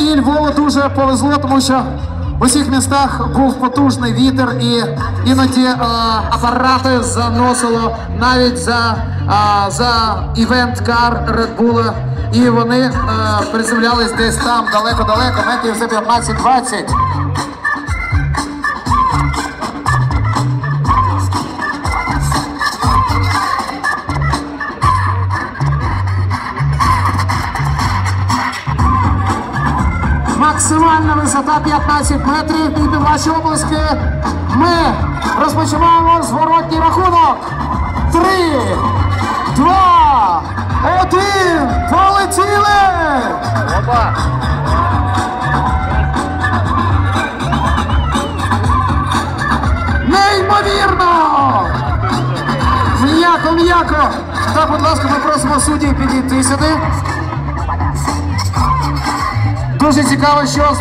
Львову дуже повезло, тому що в усіх містах був потужний вітер і іноді е, апарати заносило навіть за, е, за івент-кар Bull. І вони е, приземлялись десь там далеко-далеко, метрів за 15-20. Максимальна висота 15 метрів. І під ваші обласки ми розпочинаємо зворотній рахунок. Три, два, один. Полетіли! Опа! Неймовірно! М'яко, м'яко! Так, будь ласка, ми просимо суддів підійти сюди. Дуже цікаво, що